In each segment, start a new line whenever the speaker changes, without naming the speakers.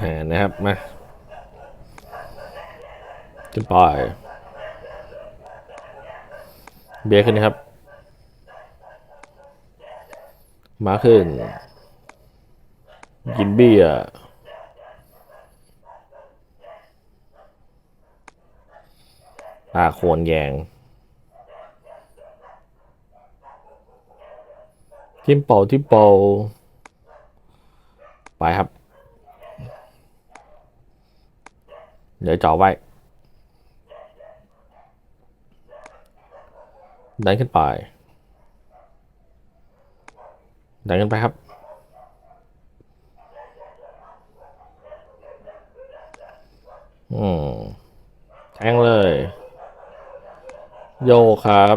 หานะครับมาขึ้นไปเบียร์ขึ้นนะครับ มาขึ้น กินเบียร์ตาโคนแยงทิมเป่าทิมเป่าไปครับ เดี๋ยวจ่อไว้ ดันขึ้นไป ดันขึ้นไปครับ อืมแทงเลย โยครับ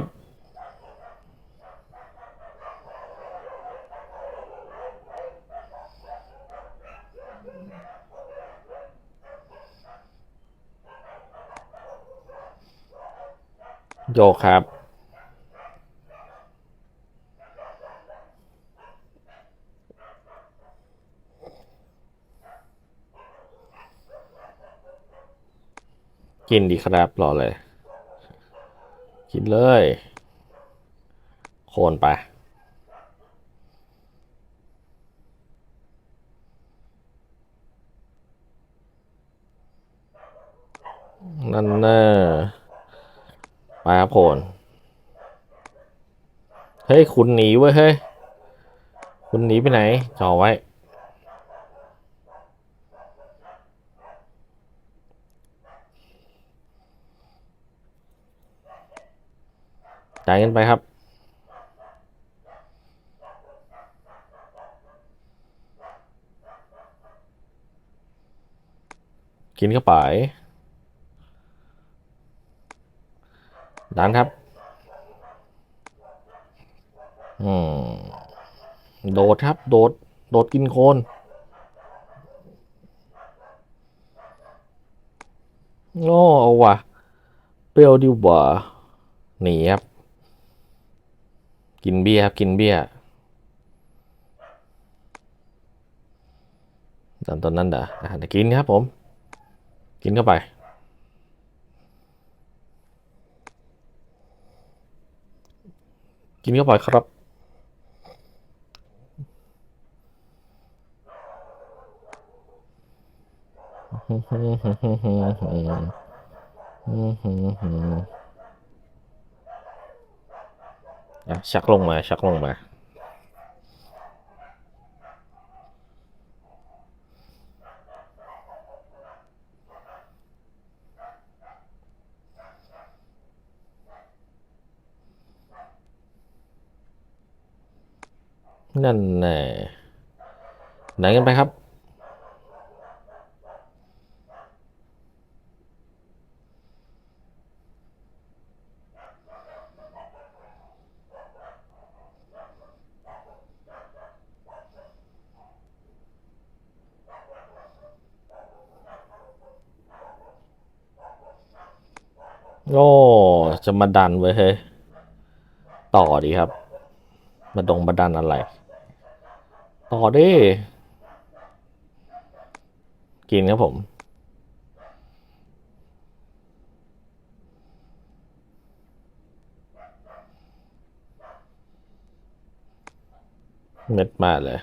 โยกครับ กินดีครับรอเลย กินเลย โคนไปนั่นน่ะไปครับโคนเฮ้ย คุณหนีเว้ยเฮ้ย คุณหนีไปไหนจ่อไว้ จ่ายเงินไปครับกินเข้าไป ดันครับ อืม โดดครับ โดด โดดกินโคนโอ้เอาว่ะ เปรี้ยวดีกว่าหนีครับ กินเบียร์ครับกินเบียร์ตอนตอนนั้นเด้ออะกินครับผม กินเข้าไป กินเข้าไปครับ อะชักลงมา ชักลงมา นั่นแน่ไหนกันไปครับ โอ้ จะมาดันไว้ยเฮ้ย ต่อดีครับ มาดงมาดันอะไร ต่อดิกินครับผม เม็ดมาเลย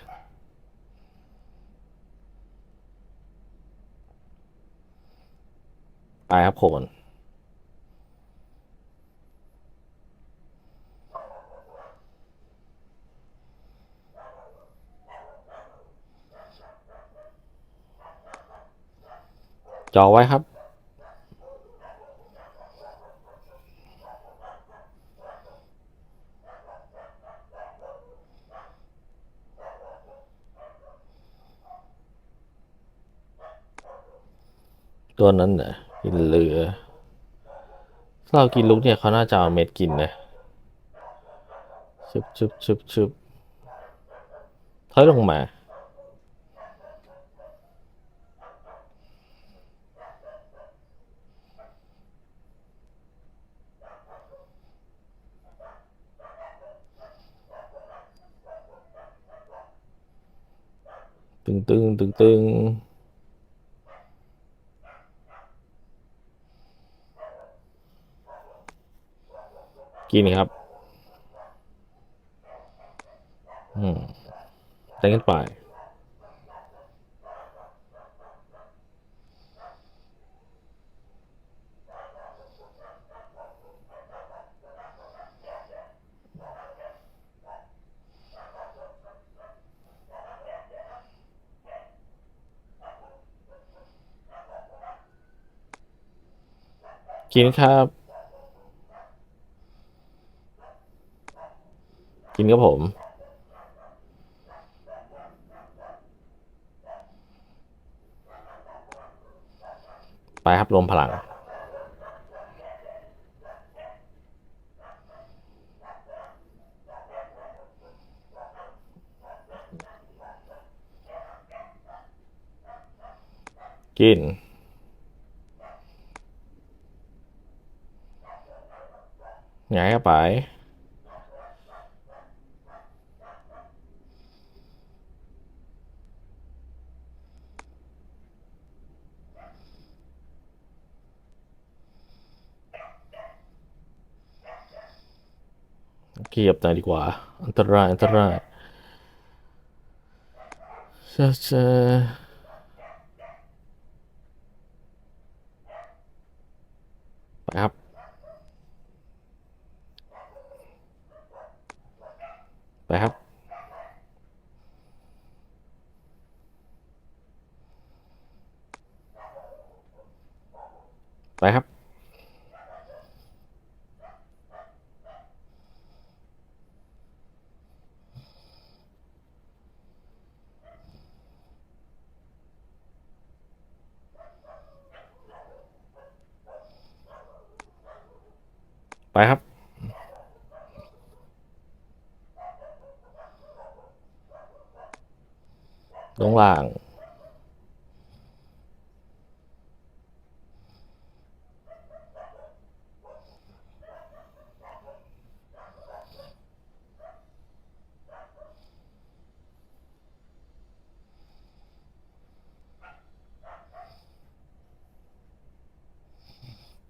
ไปครับโคน จอไว้ครับ ตัวนั้นน่ะกินเหลือถ้าเรากินลุกเนี่ยเขาน่าจะเอาเม็ดกินนะชึบชึบชึบชึบถอยลงมา ตึงตึงตึงตึงกินี่ครับ อืมแต้นกันไป กินครับ กินครับผม ไปครับรวมพลัง กิน ไงก็ไปเกียบหน่อยดีกว่า อันตราย อันตรายเจะเจะไปครับ ไปครับ ไปครับ ไปครับ ลงล่าง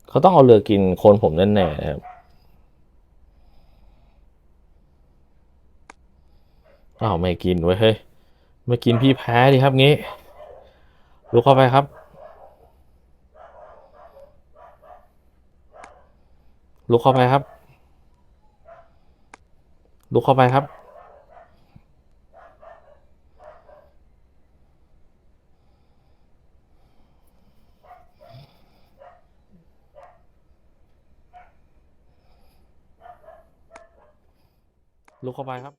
เขาต้องเอาเรือกินโคนผมแน่ๆนะครับอ้าวไม่กินเว้ยเฮ้ย ไม่กินพี่แพ้ดิครับงี้ลุกเข้าไปครับ ลุกเข้าไปครับ ลุกเข้าไปครับ ลุกเข้าไปครับ